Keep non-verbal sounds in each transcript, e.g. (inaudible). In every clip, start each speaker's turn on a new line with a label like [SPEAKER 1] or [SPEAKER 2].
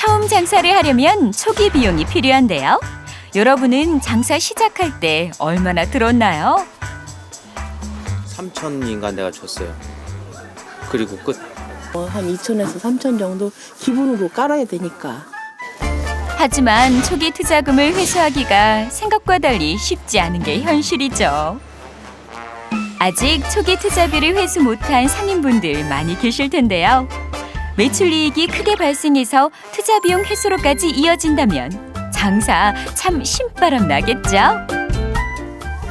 [SPEAKER 1] 처음 장사를 하려면 초기 비용이 필요한데요. 여러분은 장사 시작할 때 얼마나 들었나요?
[SPEAKER 2] 3천인가 내가 줬어요. 그리고 끝.
[SPEAKER 3] 어, 한 2천에서 3천 정도 기본으로 깔아야 되니까.
[SPEAKER 1] 하지만 초기 투자금을 회수하기가 생각과 달리 쉽지 않은 게 현실이죠. 아직 초기 투자비를 회수 못한 상인분들 많이 계실 텐데요. 매출 이익이 크게 발생해서 투자 비용 회수로까지 이어진다면 장사 참 신바람 나겠죠?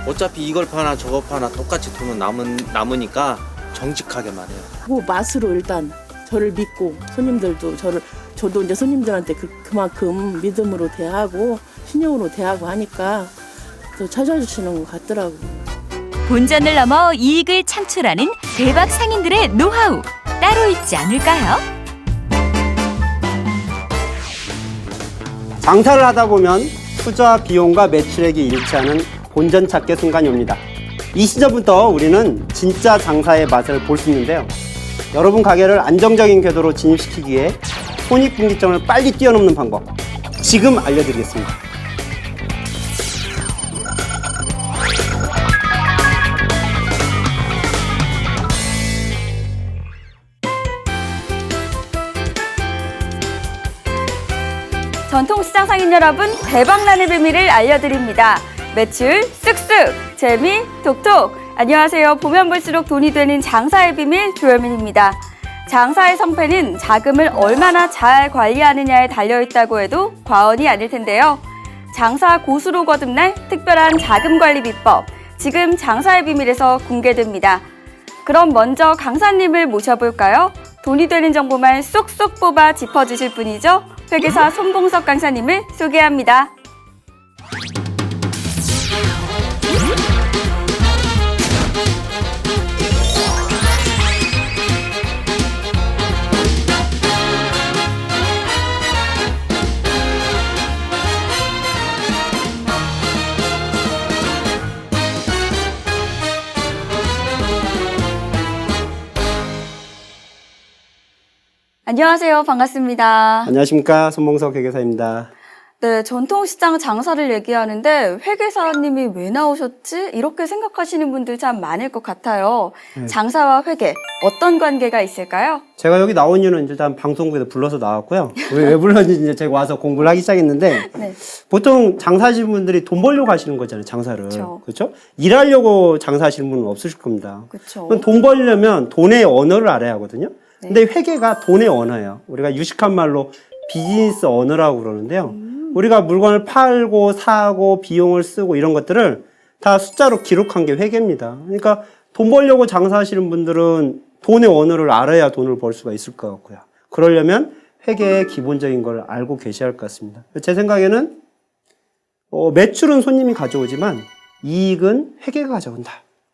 [SPEAKER 2] 어차피 이걸 파나 저거 파나 똑같이 돈은 남은 남으니까 정직하게만 해요.
[SPEAKER 3] 그 맛으로 일단 저를 믿고 손님들도 저를 저도 이제 손님들한테 그, 그만큼 믿음으로 대하고 신용으로 대하고 하니까 또 찾아주시는 것 같더라고.
[SPEAKER 1] 본전을 넘어 이익을 창출하는 대박 상인들의 노하우 따로 있지 않을까요?
[SPEAKER 4] 장사를 하다 보면 투자 비용과 매출액이 일치하는 본전 찾기 순간이 옵니다. 이 시점부터 우리는 진짜 장사의 맛을 볼 수 있는데요. 여러분 가게를 안정적인 궤도로 진입시키기 위해 손익분기점을 빨리 뛰어넘는 방법 지금 알려드리겠습니다.
[SPEAKER 5] 시장 상인 여러분 대박나는 비밀을 알려드립니다. 매출 쓱쓱, 재미 톡톡. 안녕하세요. 보면 볼수록 돈이 되는 장사의 비밀 조여민입니다. 장사의 성패는 자금을 얼마나 잘 관리하느냐에 달려 있다고 해도 과언이 아닐 텐데요. 장사 고수로 거듭날 특별한 자금 관리 비법, 지금 장사의 비밀에서 공개됩니다. 그럼 먼저 강사님을 모셔볼까요? 돈이 되는 정보만 쏙쏙 뽑아 짚어주실 분이죠. 회계사 손봉석 강사님을 소개합니다. 안녕하세요. 반갑습니다.
[SPEAKER 4] 안녕하십니까 손봉석 회계사입니다.
[SPEAKER 5] 네, 전통시장 장사를 얘기하는데 회계사님이 왜 나오셨지? 이렇게 생각하시는 분들 참 많을 것 같아요.
[SPEAKER 4] 네.
[SPEAKER 5] 장사와 회계 어떤 관계가 있을까요?
[SPEAKER 4] 제가 여기 나온 이유는 일단 방송국에서 불러서 나왔고요. 왜, 왜 불렀는지 이제 제가 와서 공부를 하기 시작했는데
[SPEAKER 5] 네.
[SPEAKER 4] 보통 장사하시는 분들이 돈 벌려고 하시는 거잖아요, 장사를.
[SPEAKER 5] 그쵸.
[SPEAKER 4] 그렇죠? 일하려고 장사하시는 분은 없으실 겁니다.
[SPEAKER 5] 그렇죠.
[SPEAKER 4] 그럼 돈 벌려면 돈의 언어를 알아야 하거든요.
[SPEAKER 5] 네.
[SPEAKER 4] 근데 회계가 돈의 언어예요. 우리가 유식한 말로 비즈니스 언어라고 그러는데요.
[SPEAKER 5] 음.
[SPEAKER 4] 우리가 물건을 팔고 사고 비용을 쓰고 이런 것들을 다 숫자로 기록한 게 회계입니다. 그러니까 돈 벌려고 장사하시는 분들은 돈의 언어를 알아야 돈을 벌 수가 있을 것 같고요. 그러려면 회계의 기본적인 걸 알고 계셔야 할 것 같습니다. 제 생각에는 어, 매출은 손님이 가져오지만 이익은 회계가 가져온다.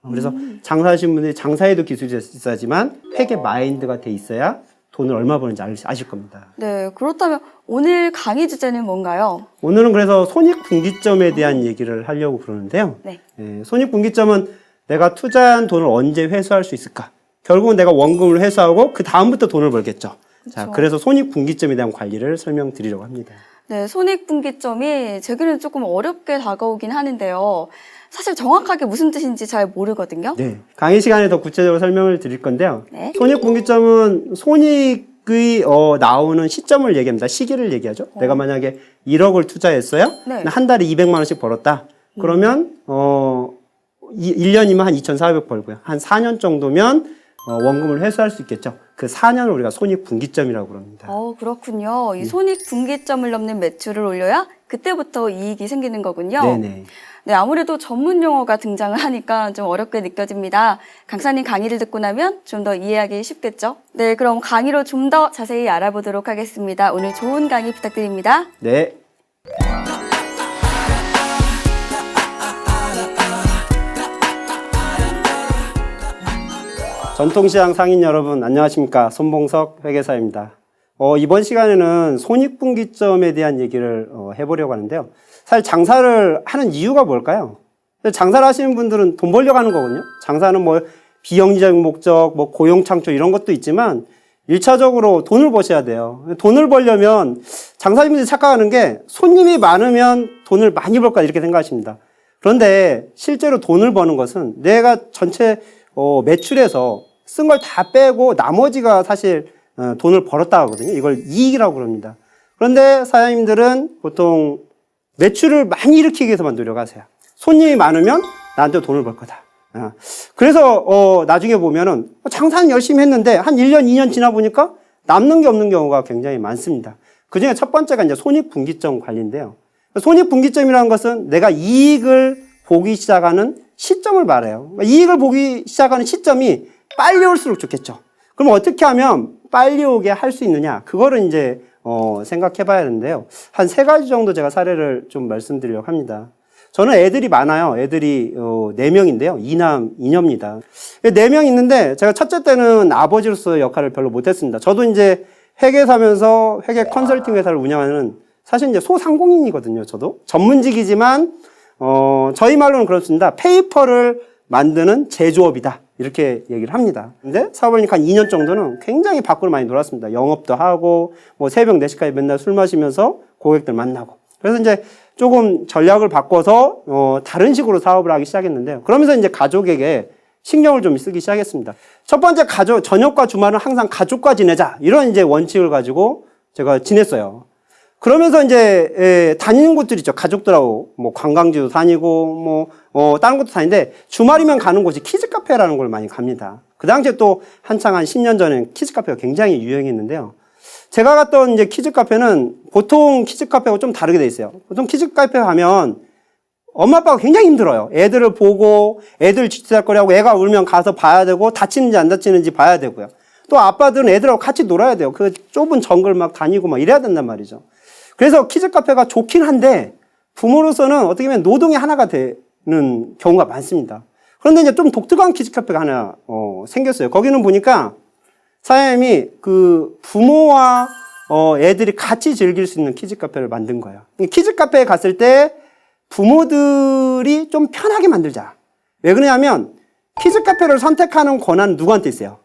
[SPEAKER 4] 그래서 장사하시는 분들이 장사에도 기술이 있어야지만 회계 마인드가 돼 있어야 돈을 얼마 버는지 알- 아실 겁니다.
[SPEAKER 5] 네, 그렇다면 오늘 강의 주제는 뭔가요?
[SPEAKER 4] 오늘은 그래서 손익분기점에 대한 얘기를 하려고 그러는데요.
[SPEAKER 5] 네.
[SPEAKER 4] 예, 손익분기점은 내가 투자한 돈을 언제 회수할 수 있을까? 결국은 내가 원금을 회수하고 그 다음부터 돈을 벌겠죠. 자,
[SPEAKER 5] 그쵸.
[SPEAKER 4] 그래서 손익분기점에 대한 관리를 설명드리려고 합니다.
[SPEAKER 5] 네, 손익분기점이 제게는 조금 어렵게 다가오긴 하는데요. 사실 정확하게 무슨 뜻인지 잘 모르거든요.
[SPEAKER 4] 네. 강의 시간에 더 구체적으로 설명을 드릴 건데요.
[SPEAKER 5] 네.
[SPEAKER 4] 손익분기점은 손익이 어, 나오는 시점을 얘기합니다. 시기를 얘기하죠. 내가 만약에 1억을 투자했어요.
[SPEAKER 5] 네.
[SPEAKER 4] 한 달에 200만 원씩 벌었다. 그러면 어 이- 1년이면 한 2,400 벌고요. 한 4년 정도면 어, 원금을 회수할 수 있겠죠. 그 4년을 우리가 손익분기점이라고 그럽니다.
[SPEAKER 5] 어, 그렇군요. 이 손익 분기점을 넘는 매출을 올려야 그때부터 이익이 생기는 거군요.
[SPEAKER 4] 네네.
[SPEAKER 5] 네, 아무래도 전문 용어가 등장을 하니까 좀 어렵게 느껴집니다. 강사님 강의를 듣고 나면 좀 더 이해하기 쉽겠죠? 네, 그럼 강의로 좀 더 자세히 알아보도록 하겠습니다. 오늘 좋은 강의 부탁드립니다.
[SPEAKER 4] 네. 전통시장 상인 여러분 안녕하십니까 손봉석 회계사입니다. 어, 이번 시간에는 손익분기점에 대한 얘기를 어, 해보려고 하는데요. 사실 장사를 하는 이유가 뭘까요? 장사를 하시는 분들은 돈 벌려고 하는 거거든요. 장사는 뭐 비영리적인 목적, 뭐 고용 창출 이런 것도 있지만 일차적으로 돈을 버셔야 돼요. 돈을 벌려면 장사님들이 착각하는 게 손님이 많으면 돈을 많이 벌까 이렇게 생각하십니다. 그런데 실제로 돈을 버는 것은 내가 전체 어, 매출에서 쓴 걸 다 빼고 나머지가 사실 어, 돈을 벌었다 하거든요. 이걸 이익이라고 그럽니다. 그런데 사장님들은 보통 매출을 많이 일으키기 위해서만 노력하세요. 손님이 많으면 나한테 돈을 벌 거다. 아, 그래서 어, 나중에 보면은 장사는 열심히 했는데 한 1년, 2년 지나 보니까 남는 게 없는 경우가 굉장히 많습니다. 그 중에 첫 번째가 이제 손익분기점 관리인데요. 손익분기점이라는 것은 내가 이익을 보기 시작하는 시점을 말해요. 이익을 보기 시작하는 시점이 빨리 올수록 좋겠죠. 그럼 어떻게 하면 빨리 오게 할 수 있느냐? 그거를 이제 어, 생각해 봐야 되는데요. 한 세 가지 정도 제가 사례를 좀 말씀드리려고 합니다. 저는 애들이 많아요. 애들이 어, 4명인데요. 이남, 이녀입니다. 4명 있는데 제가 첫째 때는 아버지로서 역할을 별로 못했습니다. 저도 이제 회계사면서 회계 컨설팅 회사를 운영하는 사실 이제 소상공인이거든요. 저도 전문직이지만 어, 저희 말로는 그렇습니다. 페이퍼를 만드는 제조업이다. 이렇게 얘기를 합니다. 근데 사업을 한 2년 정도는 굉장히 밖으로 많이 놀았습니다. 영업도 하고, 뭐 새벽 4시까지 맨날 술 마시면서 고객들 만나고. 그래서 이제 조금 전략을 바꿔서, 어, 다른 식으로 사업을 하기 시작했는데요. 그러면서 이제 가족에게 신경을 좀 쓰기 시작했습니다. 첫 번째 가족, 저녁과 주말은 항상 가족과 지내자. 이런 이제 원칙을 가지고 제가 지냈어요. 그러면서 이제 에, 다니는 곳들 있죠. 가족들하고 뭐 관광지도 다니고 뭐 어, 다른 곳도 다니는데 주말이면 가는 곳이 키즈 카페라는 걸 많이 갑니다. 그 당시에 또 한창 한 10년 전에 키즈 카페가 굉장히 유행했는데요. 제가 갔던 이제 키즈 카페는 보통 키즈 카페하고 좀 다르게 돼 있어요. 보통 키즈 카페 가면 엄마 아빠가 굉장히 힘들어요. 애들을 보고 애들 쥐치달거리하고 애가 울면 가서 봐야 되고 다치는지 안 다치는지 봐야 되고요. 또 아빠들은 애들하고 같이 놀아야 돼요. 그 좁은 정글 막 다니고 막 이래야 된단 말이죠. 그래서 키즈 카페가 좋긴 한데 부모로서는 어떻게 보면 노동의 하나가 되는 경우가 많습니다. 그런데 이제 좀 독특한 키즈 카페가 하나 어, 생겼어요. 거기는 보니까 사장님이 그 부모와 어, 애들이 같이 즐길 수 있는 키즈 카페를 만든 거예요. 키즈 카페에 갔을 때 부모들이 좀 편하게 만들자. 왜 그러냐면 키즈 카페를 선택하는 권한은 누구한테 있어요?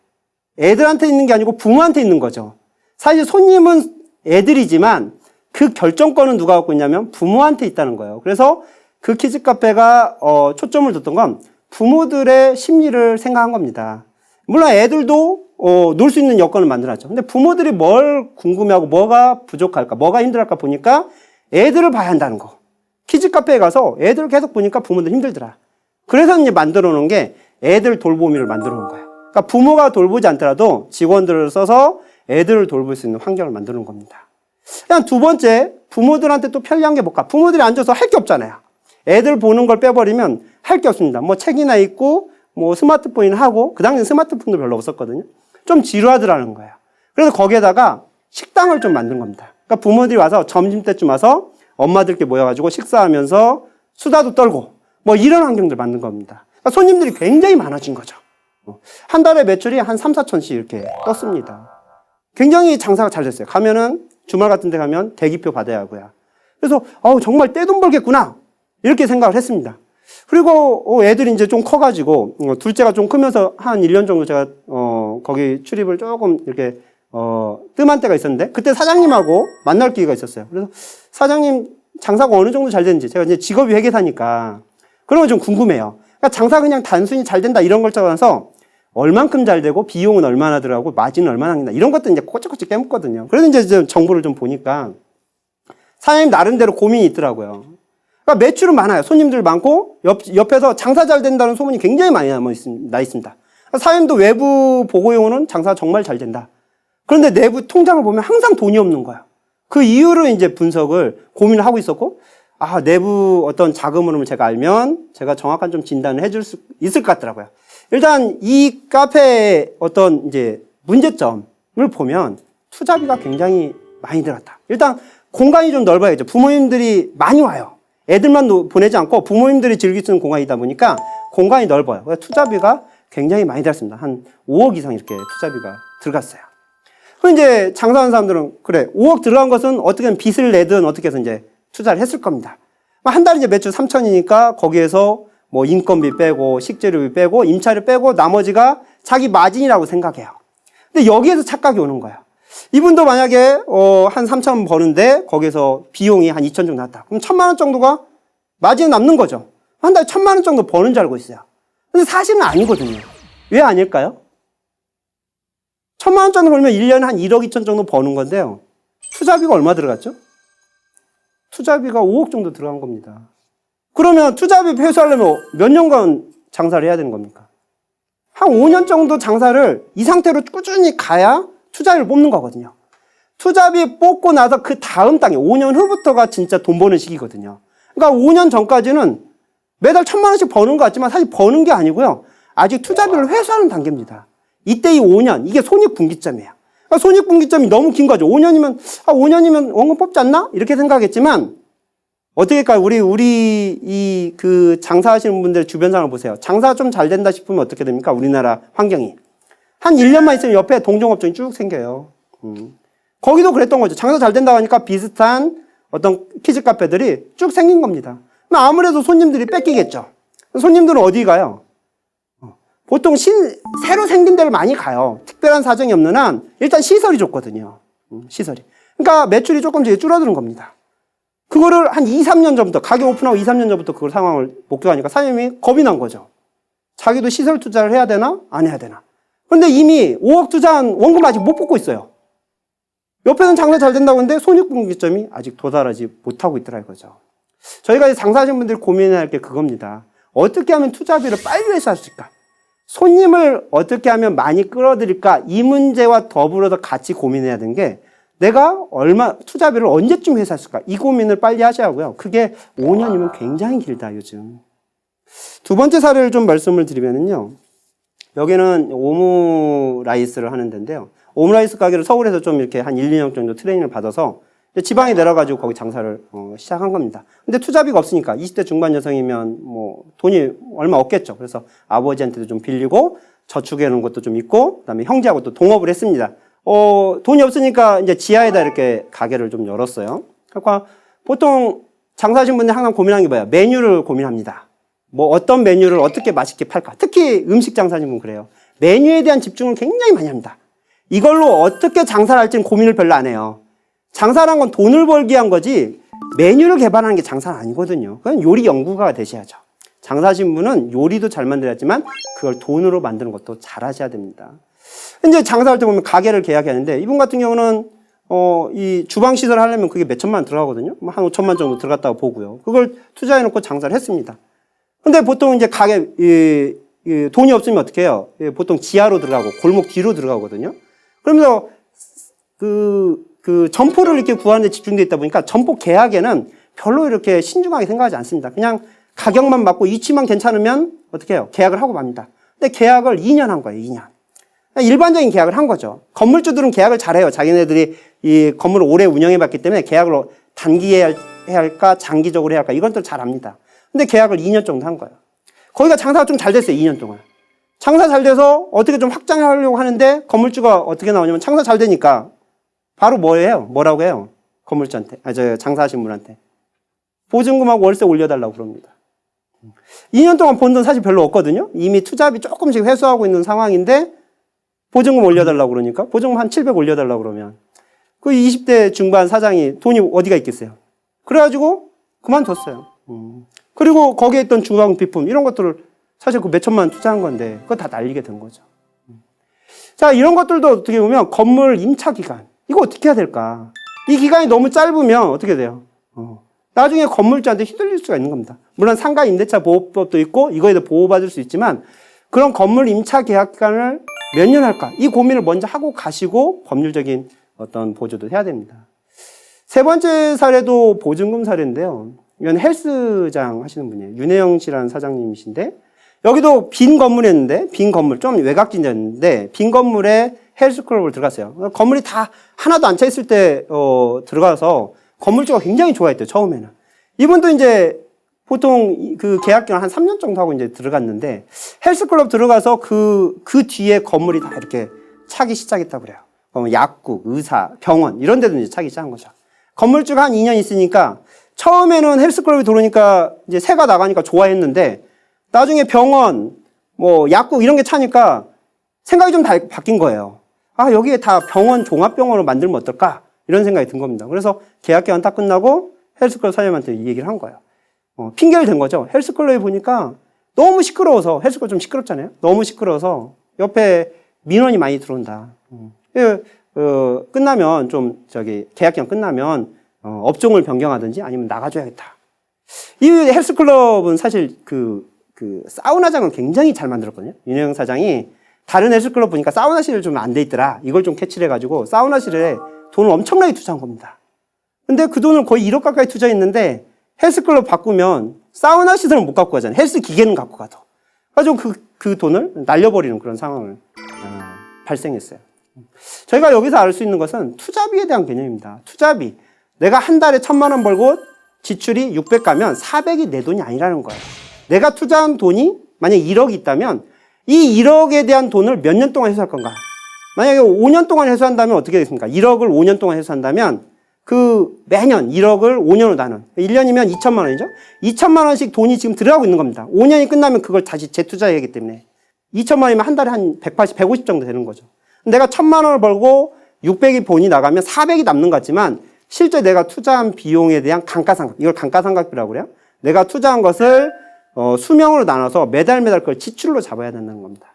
[SPEAKER 4] 애들한테 있는 게 아니고 부모한테 있는 거죠. 사실 손님은 애들이지만 그 결정권은 누가 갖고 있냐면 부모한테 있다는 거예요. 그래서 그 키즈 카페가 어, 초점을 뒀던 건 부모들의 심리를 생각한 겁니다. 물론 애들도 어, 놀 수 있는 여건을 만들었죠. 근데 부모들이 뭘 궁금해하고 뭐가 부족할까, 뭐가 힘들할까 보니까 애들을 봐야 한다는 거. 키즈 카페에 가서 애들을 계속 보니까 부모들 힘들더라. 그래서 이제 만들어 놓은 게 애들 돌보미를 만들어 놓은 거예요. 그러니까 부모가 돌보지 않더라도 직원들을 써서 애들을 돌볼 수 있는 환경을 놓은 겁니다. 그냥 두 번째, 부모들한테 또 편리한 게 뭘까? 부모들이 앉아서 할 게 없잖아요. 애들 보는 걸 빼버리면 할 게 없습니다. 뭐 책이나 읽고, 뭐 스마트폰이나 하고, 그 당시엔 스마트폰도 별로 없었거든요. 좀 지루하더라는 거예요. 그래서 거기에다가 식당을 좀 만든 겁니다. 그러니까 부모들이 와서 점심 때쯤 와서 엄마들께 모여가지고 식사하면서 수다도 떨고, 뭐 이런 환경들 만든 겁니다. 그러니까 손님들이 굉장히 많아진 거죠. 어, 한 달에 매출이 한 3, 4천씩 이렇게 떴습니다. 굉장히 장사가 잘 됐어요. 가면은 주말 같은 데 가면 대기표 받아야 하고요. 그래서 어우 정말 떼돈 벌겠구나 이렇게 생각을 했습니다. 그리고 어, 애들이 이제 좀 커가지고 어, 둘째가 좀 크면서 한 1년 정도 제가 어, 거기 출입을 조금 이렇게 어, 뜸한 때가 있었는데 그때 사장님하고 만날 기회가 있었어요. 그래서 사장님 장사가 어느 정도 잘 되는지 제가 이제 직업이 회계사니까 그런 거 좀 궁금해요. 그러니까 장사 그냥 단순히 잘 된다 이런 걸 떠나서 얼만큼 잘 되고 비용은 얼마나 들어가고 마진은 얼마나 한다 이런 것도 이제 꼬치꼬치 깨묻거든요. 그래서 이제 좀 정보를 좀 보니까 사장님 나름대로 고민이 있더라고요. 그러니까 매출은 많아요. 손님들 많고 옆, 옆에서 장사 잘 된다는 소문이 굉장히 많이. 나 있습니다. 사장님도 외부 보고용으로는 장사 정말 잘 된다. 그런데 내부 통장을 보면 항상 돈이 없는 거야. 그 이유를 이제 분석을 고민을 하고 있었고, 아, 내부 어떤 자금 흐름을 제가 알면 제가 정확한 좀 진단을 해줄 수 있을 것 같더라고요. 일단 이 카페의 어떤 이제 문제점을 보면 투자비가 굉장히 많이 들었다. 일단 공간이 좀 넓어야죠. 부모님들이 많이 와요. 애들만 노- 보내지 않고 부모님들이 즐길 수 있는 공간이다 보니까 공간이 넓어요. 그래서 투자비가 굉장히 많이 들었습니다. 한 5억 이상 이렇게 투자비가 들어갔어요. 그럼 이제 장사하는 사람들은 그래 5억 들어간 것은 어떻게든 빚을 내든 어떻게 해서 이제 투자를 했을 겁니다. 한 달에 이제 매출 3천이니까 거기에서 뭐 인건비 빼고 식재료비 빼고 임차료 빼고 나머지가 자기 마진이라고 생각해요. 근데 여기에서 착각이 오는 거예요. 이분도 만약에 어, 한 3천 버는데 거기서 비용이 한 2천 정도 나왔다. 그럼 천만 원 정도가 마진 남는 거죠. 한 달에 천만 원 정도 버는 줄 알고 있어요. 근데 사실은 아니거든요. 왜 아닐까요? 천만 원 정도 벌면 1년에 한 1억 2천 정도 버는 건데요. 투자비가 얼마 들어갔죠? 투자비가 5억 정도 들어간 겁니다. 그러면 투자비 회수하려면 몇 년간 장사를 해야 되는 겁니까? 한 5년 정도 장사를 이 상태로 꾸준히 가야 투자비를 뽑는 거거든요. 투자비 뽑고 나서 그 다음 단계, 5년 후부터가 진짜 돈 버는 시기거든요. 그러니까 5년 전까지는 매달 천만 원씩 버는 것 같지만 사실 버는 게 아니고요. 아직 투자비를 회수하는 단계입니다. 이때 이 5년, 이게 손익분기점이에요. 그러니까 손익분기점이 너무 긴 거죠. 5년이면, 아, 5년이면 원금 뽑지 않나? 이렇게 생각했지만, 어떻게 할까요? 우리, 우리, 이, 그, 장사하시는 분들 주변 상황을 보세요. 장사 좀 잘 된다 싶으면 어떻게 됩니까? 우리나라 환경이. 한 1년만 있으면 옆에 동종업종이 쭉 생겨요. 음. 거기도 그랬던 거죠. 장사 잘 된다고 하니까 비슷한 어떤 키즈 카페들이 쭉 생긴 겁니다. 아무래도 손님들이 뺏기겠죠. 손님들은 어디 가요? 어, 보통 신, 새로 생긴 데를 많이 가요. 특별한 사정이 없는 한 일단 시설이 좋거든요. 음, 시설이. 그러니까 매출이 조금 씩 줄어드는 겁니다. 그거를 한 2, 3년 전부터, 가게 오픈하고 2, 3년 전부터 그걸 상황을 목격하니까 사장님이 겁이 난 거죠. 자기도 시설 투자를 해야 되나? 안 해야 되나? 근데 이미 5억 투자한 원금 아직 못 뽑고 있어요. 옆에는 장사 잘 된다고 하는데 손익분기점이 아직 도달하지 못하고 있더라 이거죠. 저희가 장사하시는 분들이 고민해야 할 게 그겁니다. 어떻게 하면 투자비를 빨리 회수할 수 있을까? 손님을 어떻게 하면 많이 끌어들일까? 이 문제와 더불어서 같이 고민해야 되는 게 내가 얼마 투자비를 언제쯤 있을까? 이 고민을 빨리 하셔야 하고요. 그게 5년이면 굉장히 길다 요즘. 두 번째 사례를 좀 말씀을 드리면은요. 여기는 오므라이스를 하는 데인데요. 오므라이스 가게를 서울에서 좀 이렇게 한 1, 2년 정도 트레이닝을 받아서 지방에 내려가지고 거기 장사를 어, 시작한 겁니다. 근데 투자비가 없으니까 20대 중반 여성이면 뭐 돈이 얼마 없겠죠. 그래서 아버지한테도 좀 빌리고 저축해 놓은 것도 좀 있고 그다음에 형제하고 또 동업을 했습니다. 어, 돈이 없으니까 이제 지하에다 이렇게 가게를 좀 열었어요. 그러니까 보통 장사하신 분들 항상 고민하는 게 뭐예요? 메뉴를 고민합니다. 뭐 어떤 메뉴를 어떻게 맛있게 팔까? 특히 음식 장사하는 분 그래요. 메뉴에 대한 집중을 굉장히 많이 합니다. 이걸로 어떻게 장사를 할지는 고민을 별로 안 해요. 장사란 건 돈을 벌기 위한 거지 메뉴를 개발하는 게 장사는 아니거든요. 그건 요리 연구가가 되셔야죠. 장사하신 분은 요리도 잘 만들었지만 그걸 돈으로 만드는 것도 잘 하셔야 됩니다. 이제 장사할 때 보면 가게를 계약하는데 이분 같은 경우는 어, 이 주방 시설 하려면 그게 몇 천만 원 들어가거든요. 뭐한 5천만 정도 들어갔다고 보고요. 그걸 투자해 놓고 장사를 했습니다. 근데 보통 이제 가게, 이, 이 돈이 없으면 어떻게 해요? 예, 보통 지하로 들어가고 골목 뒤로 들어가거든요. 그러면서 그, 그 점포를 이렇게 구하는 데 집중되어 있다 보니까 점포 계약에는 별로 이렇게 신중하게 생각하지 않습니다. 그냥 가격만 맞고 위치만 괜찮으면 어떻게 해요? 계약을 하고 맙니다. 근데 계약을 2년 한 거예요, 2년. 일반적인 계약을 한 거죠. 건물주들은 계약을 잘해요. 자기네들이 이 건물을 오래 운영해 봤기 때문에 계약을 단기에 해야 할까, 장기적으로 해야 할까, 이건 또잘 압니다. 근데 계약을 2년 정도 한 거예요. 거기가 장사가 좀 잘 됐어요, 2년 동안. 장사 잘 돼서 어떻게 좀 확장하려고 하는데 건물주가 어떻게 나오냐면 장사 잘 되니까 바로 뭐예요? 뭐라고 해요? 건물주한테, 아, 저 장사하신 분한테. 보증금하고 월세 올려달라고 그럽니다. 2년 동안 번돈 사실 별로 없거든요. 이미 투자비 조금씩 회수하고 있는 상황인데 보증금 올려달라고 그러니까 보증금 한 700 올려달라고 그러면 그 20대 중반 사장이 돈이 어디가 있겠어요. 그래가지고 그만뒀어요. 음. 그리고 거기에 있던 주방 비품 이런 것들을 사실 그 몇천만 원 투자한 건데 그거 다 날리게 된 거죠. 음. 자 이런 것들도 어떻게 보면 건물 임차 기간 이거 어떻게 해야 될까? 이 기간이 너무 짧으면 어떻게 돼요? 어. 나중에 건물주한테 휘둘릴 수가 있는 겁니다. 물론 상가 임대차 보호법도 있고 이거에 대해 보호받을 수 있지만 그런 건물 임차 계약 기간을 몇 년 할까? 이 고민을 먼저 하고 가시고 법률적인 어떤 보조도 해야 됩니다. 세 번째 사례도 보증금 사례인데요. 이건 헬스장 하시는 분이에요. 윤혜영 씨라는 사장님이신데 여기도 빈 건물이었는데 빈 건물 좀 외곽진이었는데 빈 건물에 헬스클럽을 들어갔어요. 건물이 다 하나도 안 차 있을 때 어, 들어가서 건물주가 굉장히 좋아했대요. 처음에는 이분도 이제 보통 이- 그 계약 기간 한 3년 정도 하고 이제 들어갔는데 헬스클럽 들어가서 그, 그 뒤에 건물이 다 이렇게 차기 시작했다고 그래요. 어, 약국, 의사, 병원 이런 데도 이제 차기 시작한 거죠. 건물주가 한 2년 있으니까 처음에는 헬스클럽이 들어오니까 이제 새가 나가니까 좋아했는데 나중에 병원, 뭐 약국 이런 게 차니까 생각이 좀 다- 바뀐 거예요. 아 여기에 다 병원 종합병원으로 만들면 어떨까 이런 생각이 든 겁니다. 그래서 계약 기간 딱 끝나고 헬스클럽 사장님한테 이 얘기를 한 거예요. 어, 핑계를 댄 거죠. 헬스클럽에 보니까 너무 시끄러워서 헬스클럽 좀 시끄럽잖아요. 너무 시끄러워서 옆에 민원이 많이 들어온다. 음. 예, 어, 끝나면 좀 저기 계약 기간 끝나면 어, 업종을 변경하든지 아니면 나가줘야겠다. 이 헬스클럽은 사실 그, 그 사우나장을 굉장히 잘 만들었거든요. 윤영 사장이 다른 헬스클럽 보니까 사우나실을 좀 안 돼 있더라. 이걸 좀 캐치를 해가지고 사우나실에 돈을 엄청나게 투자한 겁니다. 근데 그 돈을 거의 1억 가까이 투자했는데 헬스클럽 바꾸면 사우나 시설은 못 갖고 가잖아요. 헬스 기계는 갖고 가도. 가지고 그, 그 돈을 날려버리는 그런 상황을 어, 발생했어요. 저희가 여기서 알 수 있는 것은 투자비에 대한 개념입니다. 투자비. 내가 한 달에 천만 원 벌고 지출이 600 가면 400이 내 돈이 아니라는 거예요. 내가 투자한 돈이 만약 1억이 있다면 이 1억에 대한 돈을 몇 년 동안 회수할 건가? 만약에 5년 동안 회수한다면 어떻게 되겠습니까? 1억을 5년 동안 회수한다면 그 매년 1억을 5년으로 나눈 1년이면 2천만 원이죠. 2천만 원씩 돈이 지금 들어가고 있는 겁니다. 5년이 끝나면 그걸 다시 재투자해야 하기 때문에 2천만 원이면 한 달에 한 180, 150 정도 되는 거죠. 내가 천만 원을 벌고 600이 본이 나가면 400이 남는 것 같지만 실제 내가 투자한 비용에 대한 감가상각, 이걸 감가상각비라고 그래요. 내가 투자한 것을 어, 수명으로 나눠서 매달 매달 그걸 지출로 잡아야 된다는 겁니다.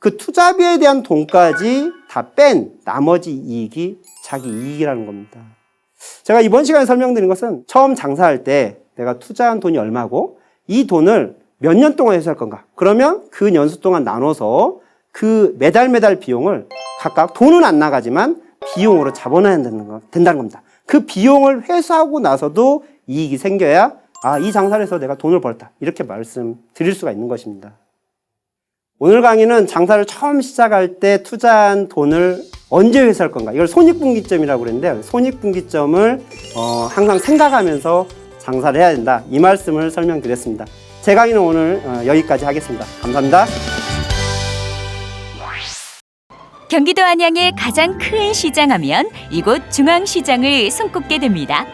[SPEAKER 4] 그 투자비에 대한 돈까지 다 뺀 나머지 이익이 자기 이익이라는 겁니다. 제가 이번 시간에 설명드린 것은 처음 장사할 때 내가 투자한 돈이 얼마고 이 돈을 몇 년 동안 회수할 건가. 그러면 그 연수 동안 나눠서 그 매달 매달 비용을 각각 돈은 안 나가지만 비용으로 잡아놔야 된다는, 겁니다. 그 비용을 회수하고 나서도 이익이 생겨야 아, 이 장사를 해서 내가 돈을 벌었다. 이렇게 말씀드릴 수가 있는 것입니다. 오늘 강의는 장사를 처음 시작할 때 투자한 돈을 언제 회수할 건가? 이걸 손익분기점이라고 그랬는데 손익분기점을 어, 항상 생각하면서 장사를 해야 된다. 이 말씀을 설명드렸습니다. 제 강의는 오늘 어, 여기까지 하겠습니다. 감사합니다.
[SPEAKER 1] 경기도 안양의 가장 큰 시장하면 이곳 중앙시장을 손꼽게 됩니다.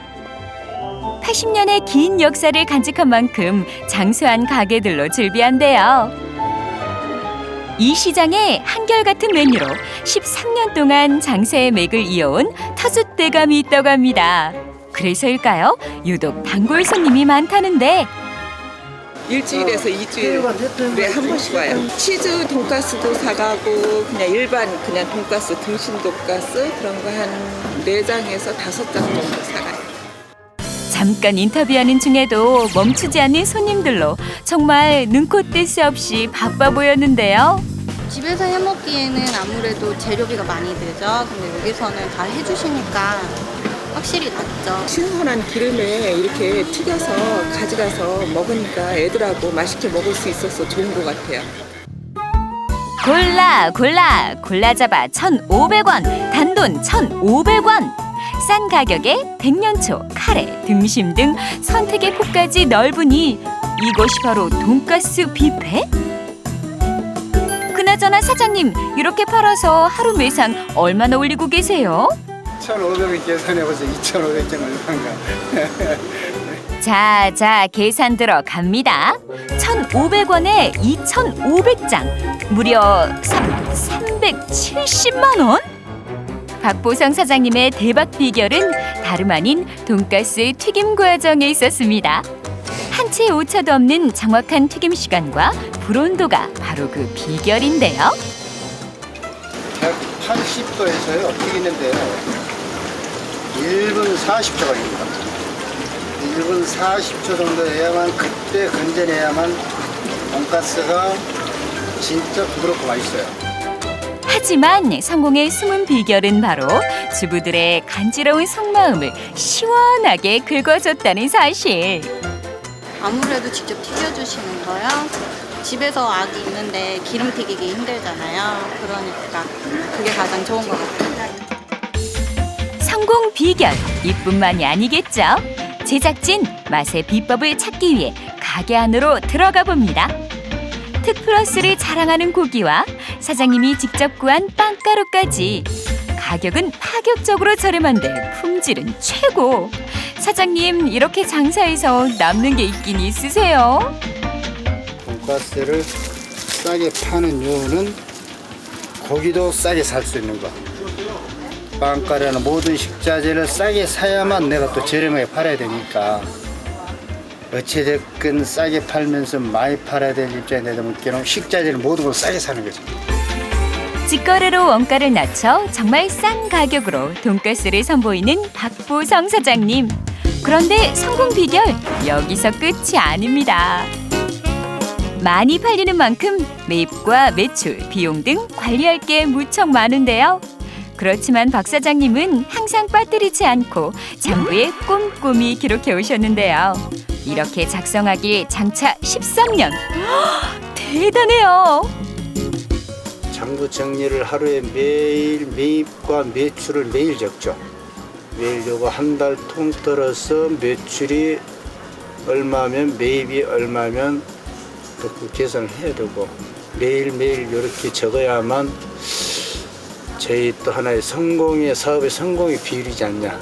[SPEAKER 1] 80년의 긴 역사를 간직한 만큼 장수한 가게들로 즐비한데요. 이 시장에 한결같은 메뉴로 13년 동안 장사의 맥을 이어온 터줏대감이 있다고 합니다. 그래서일까요? 유독 단골 손님이 많다는데
[SPEAKER 6] 일주일에서 이주일에 한 번씩 와요. 치즈 돈가스도 사가고 그냥 일반 그냥 돈가스 등심 돈가스 그런 거 한 네 장에서 다섯 장 정도 사가요.
[SPEAKER 1] 잠깐 인터뷰하는 중에도 멈추지 않는 손님들로 정말 눈코 뜰 새 없이 바빠 보였는데요.
[SPEAKER 7] 집에서 해 먹기에는 아무래도 재료비가 많이 들죠. 근데 여기서는 다 해주시니까 확실히 낫죠.
[SPEAKER 6] 신선한 기름에 이렇게 튀겨서 가져가서 먹으니까 애들하고 맛있게 먹을 수 있어서 좋은 것 같아요.
[SPEAKER 1] 골라 골라 골라 잡아 1,500원 단돈 1,500원 싼 가격에 백년초 카레 등심 등 선택의 폭까지 넓으니 이것이 바로 돈가스 뷔페? 그나저나 사장님 이렇게 팔아서 하루 매상 얼마나 올리고 계세요?
[SPEAKER 8] 1,500원 계산해보세요. 2,500점 얼마인가. (laughs)
[SPEAKER 1] 자, 자, 계산 들어갑니다. 1,500원에 2,500장. 무려 3, 370만 원? 박보성 사장님의 대박 비결은 다름 아닌 돈가스 튀김 과정에 있었습니다. 한채 오차도 없는 정확한 튀김 시간과 불온도가 바로 그 비결인데요.
[SPEAKER 8] 180도에서요. 튀기는데요. 1분 40초 걸립니다. 1분 40초 정도 해야만 그때 건져내야만 돈가스가 진짜 부드럽고 맛있어요.
[SPEAKER 1] 하지만 성공의 숨은 비결은 바로 주부들의 간지러운 속마음을 시원하게 긁어줬다는 사실.
[SPEAKER 7] 아무래도 직접 튀겨주시는 거요. 집에서 아기 있는데 기름 튀기기 힘들잖아요. 그러니까 그게 가장 좋은 것 같아요.
[SPEAKER 1] 성공 비결 이뿐만이 아니겠죠. 제작진 맛의 비법을 찾기 위해 가게 안으로 들어가 봅니다. 특플러스를 자랑하는 고기와 사장님이 직접 구한 빵가루까지 가격은 파격적으로 저렴한데 품질은 최고. 사장님 이렇게 장사해서 남는 게 있긴 있으세요?
[SPEAKER 8] 돈가스를 싸게 파는 이유는 고기도 싸게 살 수 있는 거. 빵가루나 모든 식자재를 싸게 사야만 내가 또 저렴하게 팔아야 되니까 어찌됐건 싸게 팔면서 많이 팔아야 될 입장이 되다 보니까 식자재를 모든 걸 싸게 사는 거죠.
[SPEAKER 1] 직거래로 원가를 낮춰 정말 싼 가격으로 돈가스를 선보이는 박보성 사장님. 그런데 성공 비결 여기서 끝이 아닙니다. 많이 팔리는 만큼 매입과 매출, 비용 등 관리할 게 무척 많은데요. 그렇지만 박 사장님은 항상 빠뜨리지 않고 장부에 꼼꼼히 기록해 오셨는데요. 이렇게 작성하기 장차 13년. (gasps) 대단해요.
[SPEAKER 8] 장부 정리를 하루에 매일 매입과 매출을 매일 적죠. 매일 적고 한달 통틀어서 매출이 얼마면 매입이 얼마면 또 그 계산을 해야 되고 매일매일 이렇게 적어야만 저희 또 하나의 성공의 사업의 성공의 비율이지 않냐.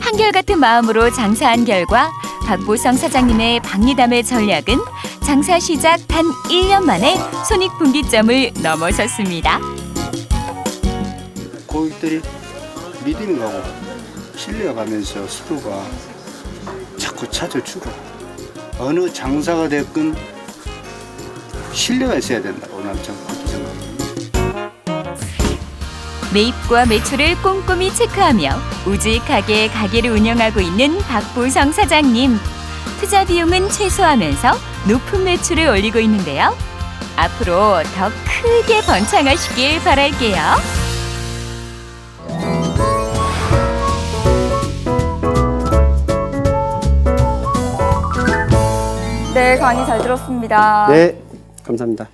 [SPEAKER 1] 한결같은 마음으로 장사한 결과 박보성 사장님의 박리담의 전략은 장사 시작 단 1년 만에 손익분기점을 넘어섰습니다.
[SPEAKER 8] 고객들이 믿음이 가고 신뢰가 가면서 서로가 자꾸 찾아주고 어느 장사가 됐건 신뢰가 있어야 된다고 나는 좀 그렇게 생각합니다.
[SPEAKER 1] 매입과 매출을 꼼꼼히 체크하며 우직하게 가게를 운영하고 있는 박보성 사장님. 투자 비용은 최소화하면서 높은 매출을 올리고 있는데요. 앞으로 더 크게 번창하시길 바랄게요.
[SPEAKER 5] 네, 강의 잘 들었습니다.
[SPEAKER 4] 네, 감사합니다.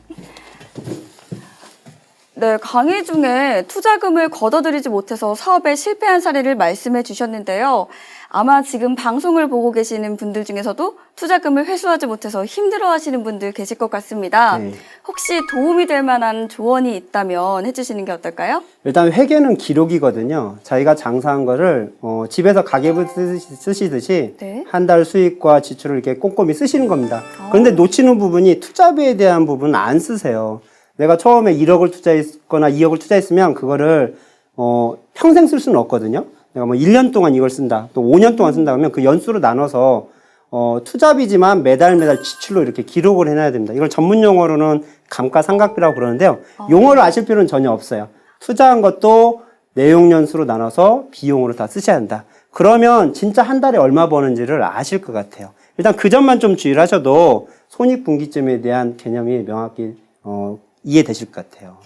[SPEAKER 5] 네, 강의 중에 투자금을 걷어들이지 못해서 사업에 실패한 사례를 말씀해 주셨는데요. 아마 지금 방송을 보고 계시는 분들 중에서도 투자금을 회수하지 못해서 힘들어 하시는 분들 계실 것 같습니다.
[SPEAKER 4] 네.
[SPEAKER 5] 혹시 도움이 될 만한 조언이 있다면 해주시는 게 어떨까요?
[SPEAKER 4] 일단 회계는 기록이거든요. 자기가 장사한 거를 어, 집에서 가계부 쓰시- 쓰시듯이
[SPEAKER 5] 네.
[SPEAKER 4] 한 달 수익과 지출을 이렇게 꼼꼼히 쓰시는 겁니다. 그런데 놓치는 부분이 투자비에 대한 부분은 안 쓰세요. 내가 처음에 1억을 투자했거나 2억을 투자했으면 그거를 어, 평생 쓸 수는 없거든요. 내가 뭐 1년 동안 이걸 쓴다, 또 5년 동안 쓴다 그러면 그 연수로 나눠서 어, 투자비지만 매달 매달 지출로 이렇게 기록을 해놔야 됩니다. 이걸 전문 용어로는 감가상각비라고 그러는데요. 용어를 아실 필요는 전혀 없어요. 투자한 것도 내용 연수로 나눠서 비용으로 다 쓰셔야 한다. 그러면 진짜 한 달에 얼마 버는지를 아실 것 같아요. 일단 그 점만 좀 주의를 하셔도 손익분기점에 대한 개념이 명확히 어, 이해되실 것 같아요.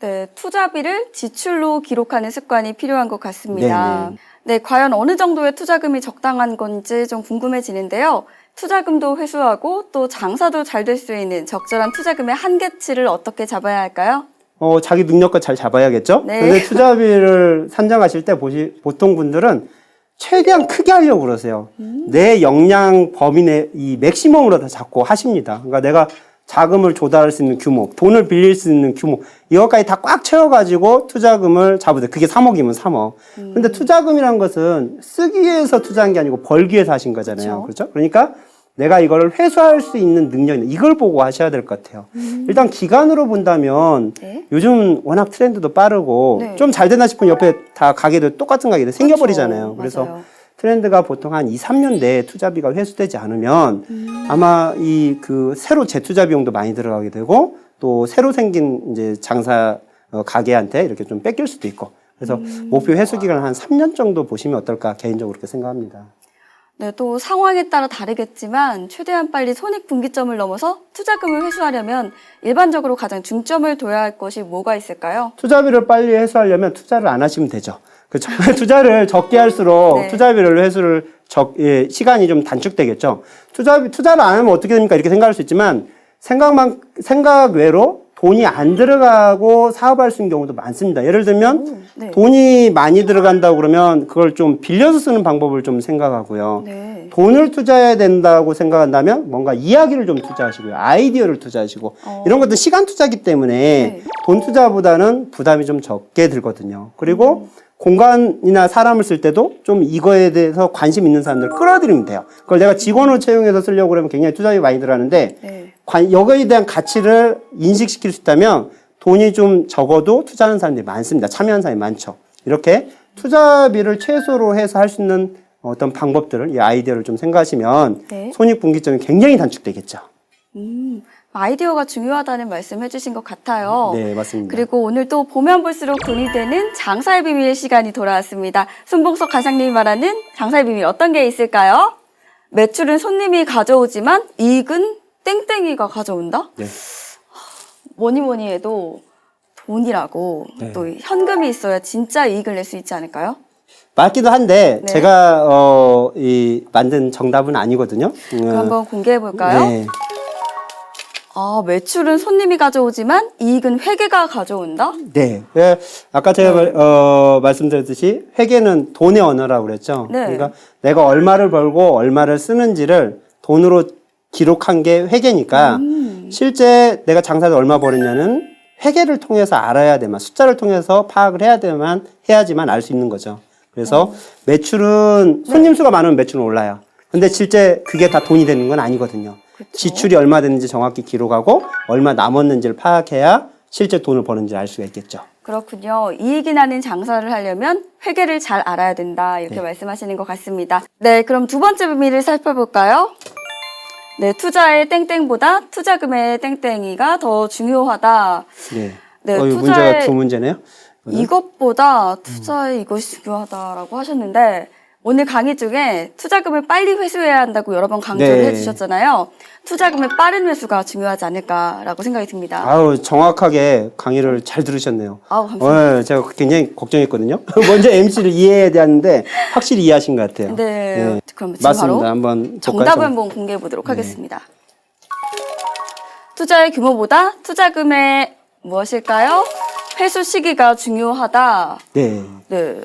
[SPEAKER 5] 네, 투자비를 지출로 기록하는 습관이 필요한 것 같습니다.
[SPEAKER 4] 네네.
[SPEAKER 5] 네, 과연 어느 정도의 투자금이 적당한 건지 좀 궁금해지는데요. 투자금도 회수하고 또 장사도 잘 될 수 있는 적절한 투자금의 한계치를 어떻게 잡아야 할까요?
[SPEAKER 4] 어, 자기 능력과 잘 잡아야겠죠?
[SPEAKER 5] 네.
[SPEAKER 4] 근데 투자비를 (laughs) 산정하실 때 보시, 보통 분들은 최대한 크게 하려고 그러세요. 내 역량 범위 내 이 맥시멈으로 다 잡고 하십니다. 그러니까 내가 자금을 조달할 수 있는 규모, 돈을 빌릴 수 있는 규모, 이것까지 다 꽉 채워가지고 투자금을 잡으세요. 그게 3억이면 3억. 근데 투자금이란 것은 쓰기 위해서 투자한 게 아니고 벌기 위해서 하신 거잖아요. 그렇죠? 그러니까 내가 이걸 회수할 수 있는 능력이 이걸 보고 하셔야 될 것 같아요. 일단 기간으로 본다면
[SPEAKER 5] 네.
[SPEAKER 4] 요즘 워낙 트렌드도 빠르고
[SPEAKER 5] 네.
[SPEAKER 4] 좀잘 되나 싶으면 옆에 다 가게도 똑같은 가게들 생겨버리잖아요.
[SPEAKER 5] 그렇죠.
[SPEAKER 4] 그래서
[SPEAKER 5] 맞아요.
[SPEAKER 4] 트렌드가 보통 한 2, 3년 내에 투자비가 회수되지 않으면
[SPEAKER 5] 음.
[SPEAKER 4] 아마 이 그 새로 재투자 비용도 많이 들어가게 되고 또 새로 생긴 이제 장사 어, 가게한테 이렇게 좀 뺏길 수도 있고 그래서
[SPEAKER 5] 음.
[SPEAKER 4] 목표 회수 기간을 한 3년 정도 보시면 어떨까 개인적으로 그렇게 생각합니다.
[SPEAKER 5] 네, 또 상황에 따라 다르겠지만 최대한 빨리 손익 분기점을 넘어서 투자금을 회수하려면 일반적으로 가장 중점을 둬야 할 것이 뭐가 있을까요?
[SPEAKER 4] 투자비를 빨리 회수하려면 투자를 안 하시면 되죠. 그렇죠. (laughs) 투자를 적게 할수록
[SPEAKER 5] 네.
[SPEAKER 4] 투자비를 회수를 적 예, 시간이 좀 단축되겠죠. 투자비 투자를 안 하면 어떻게 됩니까? 이렇게 생각할 수 있지만 생각만 생각 외로 돈이 안 들어가고 사업할 수 있는 경우도 많습니다. 예를 들면
[SPEAKER 5] 네.
[SPEAKER 4] 돈이 많이 들어간다고 그러면 그걸 좀 빌려서 쓰는 방법을 좀 생각하고요.
[SPEAKER 5] 네.
[SPEAKER 4] 돈을 투자해야 된다고 생각한다면 뭔가 이야기를 좀 투자하시고요. 아이디어를 투자하시고
[SPEAKER 5] 어.
[SPEAKER 4] 이런 것도 시간 투자기 때문에
[SPEAKER 5] 네.
[SPEAKER 4] 돈 투자보다는 부담이 좀 적게 들거든요. 그리고
[SPEAKER 5] 음.
[SPEAKER 4] 공간이나 사람을 쓸 때도 좀 이거에 대해서 관심 있는 사람들을 끌어들이면 돼요. 그걸 내가 직원으로 채용해서 쓰려고 그러면 굉장히 투자비 많이 들어가는데
[SPEAKER 5] 네.
[SPEAKER 4] 관, 여기에 대한 가치를 인식시킬 수 있다면 돈이 좀 적어도 투자하는 사람들이 많습니다. 참여하는 사람이 많죠. 이렇게 투자비를 최소로 해서 할 수 있는 어떤 방법들을 이 아이디어를 좀 생각하시면
[SPEAKER 5] 네.
[SPEAKER 4] 손익분기점이 굉장히 단축되겠죠.
[SPEAKER 5] 음, 아이디어가 중요하다는 말씀 해주신 것 같아요.
[SPEAKER 4] 네, 맞습니다.
[SPEAKER 5] 그리고 오늘 또 보면 볼수록 돈이 되는 장사의 비밀 시간이 돌아왔습니다. 손봉석 관장님이 말하는 장사의 비밀 어떤 게 있을까요? 매출은 손님이 가져오지만 이익은 땡땡이가 가져온다?
[SPEAKER 4] 네.
[SPEAKER 5] 뭐니 뭐니 해도 돈이라고
[SPEAKER 4] 네.
[SPEAKER 5] 또 현금이 있어야 진짜 이익을 낼 수 있지 않을까요?
[SPEAKER 4] 맞기도 한데
[SPEAKER 5] 네.
[SPEAKER 4] 제가 어, 이 만든 정답은 아니거든요.
[SPEAKER 5] 그럼
[SPEAKER 4] 음,
[SPEAKER 5] 한번 공개해 볼까요?
[SPEAKER 4] 네.
[SPEAKER 5] 아, 매출은 손님이 가져오지만 이익은 회계가 가져온다?
[SPEAKER 4] 네. 예, 아까 제가 말- 어, 말씀드렸듯이 회계는 돈의 언어라고 그랬죠.
[SPEAKER 5] 네.
[SPEAKER 4] 그러니까 내가 얼마를 벌고 얼마를 쓰는지를 돈으로 기록한 게 회계니까
[SPEAKER 5] 음.
[SPEAKER 4] 실제 내가 장사를 얼마 벌었냐는 회계를 통해서 알아야 되만 숫자를 통해서 파악을 해야 되만 해야지만 알 수 있는 거죠. 그래서 매출은 손님 수가 많으면 매출은 올라요. 근데 실제 그게 다 돈이 되는 건 아니거든요. 지출이 얼마 됐는지 정확히 기록하고 얼마 남았는지를 파악해야 실제 돈을 버는지 알 수가 있겠죠.
[SPEAKER 5] 그렇군요. 이익이 나는 장사를 하려면 회계를 잘 알아야 된다. 이렇게
[SPEAKER 4] 네.
[SPEAKER 5] 말씀하시는 것 같습니다. 네, 그럼 두 번째 비밀을 살펴볼까요? 네, 투자의 땡땡보다 투자금의 땡땡이가 더 중요하다.
[SPEAKER 4] 네.
[SPEAKER 5] 네,
[SPEAKER 4] 어, 이
[SPEAKER 5] 투자의-
[SPEAKER 4] 문제가 두 문제네요.
[SPEAKER 5] 이것보다 투자에 이것이 중요하다라고 하셨는데 오늘 강의 중에 투자금을 빨리 회수해야 한다고 여러 번 강조를
[SPEAKER 4] 네.
[SPEAKER 5] 해주셨잖아요. 투자금의 빠른 회수가 중요하지 않을까라고 생각이 듭니다.
[SPEAKER 4] 아우 정확하게 강의를 잘 들으셨네요.
[SPEAKER 5] 아우, 감사합니다.
[SPEAKER 4] 어, 제가 굉장히 걱정했거든요. (laughs) 먼저 MC를 이해해야 되는데 확실히 이해하신 것 같아요.
[SPEAKER 5] 네, 그럼 지금
[SPEAKER 4] 맞습니다.
[SPEAKER 5] 바로
[SPEAKER 4] 한번
[SPEAKER 5] 정답을? 한번 공개해 보도록 하겠습니다. 투자의 규모보다 투자금의 무엇일까요? 회수 시기가 중요하다.
[SPEAKER 4] 네.
[SPEAKER 5] 네.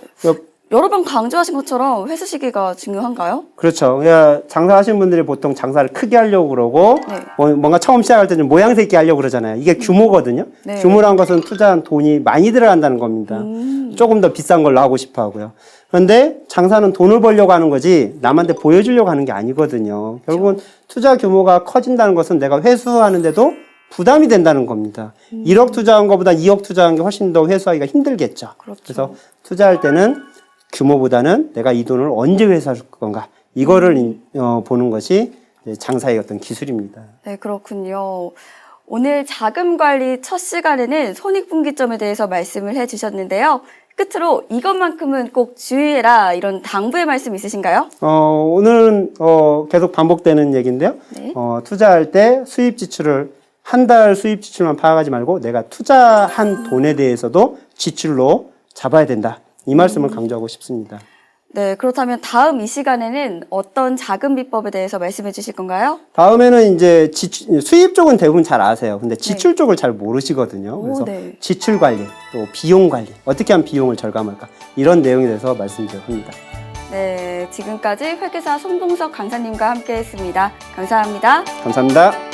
[SPEAKER 4] 어,
[SPEAKER 5] 여러 번 강조하신 것처럼 회수 시기가 중요한가요?
[SPEAKER 4] 그렇죠. 그러니까 장사하시는 분들이 보통 장사를 크게 하려고 그러고
[SPEAKER 5] 네.
[SPEAKER 4] 뭐- 뭔가 처음 시작할 때는 모양새 있게 하려고 그러잖아요. 이게 규모거든요.
[SPEAKER 5] 네.
[SPEAKER 4] 규모란 것은 투자한 돈이 많이 들어간다는 겁니다.
[SPEAKER 5] 음.
[SPEAKER 4] 조금 더 비싼 걸로 하고 싶어 하고요. 그런데 장사는 돈을 벌려고 하는 거지 남한테 보여주려고 하는 게 아니거든요. 결국은 투자 규모가 커진다는 것은 내가 회수하는데도 부담이 된다는 겁니다.
[SPEAKER 5] 음.
[SPEAKER 4] 1억 투자한 것보다 2억 투자한 게 훨씬 더 회수하기가 힘들겠죠.
[SPEAKER 5] 그렇죠.
[SPEAKER 4] 그래서 투자할 때는 규모보다는 내가 이 돈을 언제 회수할 건가 이거를 인- 어, 보는 것이 장사의 어떤 기술입니다.
[SPEAKER 5] 네, 그렇군요. 오늘 자금 관리 첫 시간에는 손익분기점에 대해서 말씀을 해 주셨는데요. 끝으로 이것만큼은 꼭 주의해라 이런 당부의 말씀 있으신가요?
[SPEAKER 4] 어, 오늘은 어, 계속 반복되는 얘기인데요.
[SPEAKER 5] 네.
[SPEAKER 4] 어, 투자할 때 수입 지출을 한 달 수입 지출만 파악하지 말고 내가 투자한 돈에 대해서도 지출로 잡아야 된다. 이 말씀을 강조하고 싶습니다.
[SPEAKER 5] 네, 그렇다면 다음 이 시간에는 어떤 자금 비법에 대해서 말씀해 주실 건가요?
[SPEAKER 4] 다음에는 이제 지출, 수입 쪽은 대부분 잘 아세요. 근데 지출 쪽을 잘 모르시거든요.
[SPEAKER 5] 오,
[SPEAKER 4] 그래서
[SPEAKER 5] 네.
[SPEAKER 4] 지출 관리, 또 비용 관리, 어떻게 하면 비용을 절감할까 이런 내용에 대해서 말씀드리려 합니다.
[SPEAKER 5] 네, 지금까지 회계사 손봉석 강사님과 함께 했습니다. 감사합니다.
[SPEAKER 4] 감사합니다.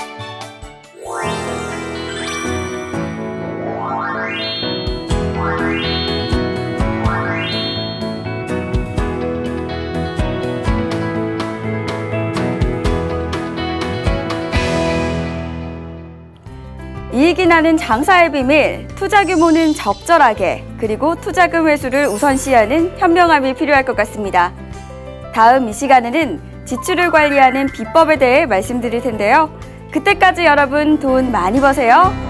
[SPEAKER 5] 이익이 나는 장사의 비밀, 투자 규모는 적절하게, 그리고 투자금 회수를 우선시하는 현명함이 필요할 것 같습니다. 다음 이 시간에는 지출을 관리하는 비법에 대해 말씀드릴 텐데요. 그때까지 여러분 돈 많이 버세요.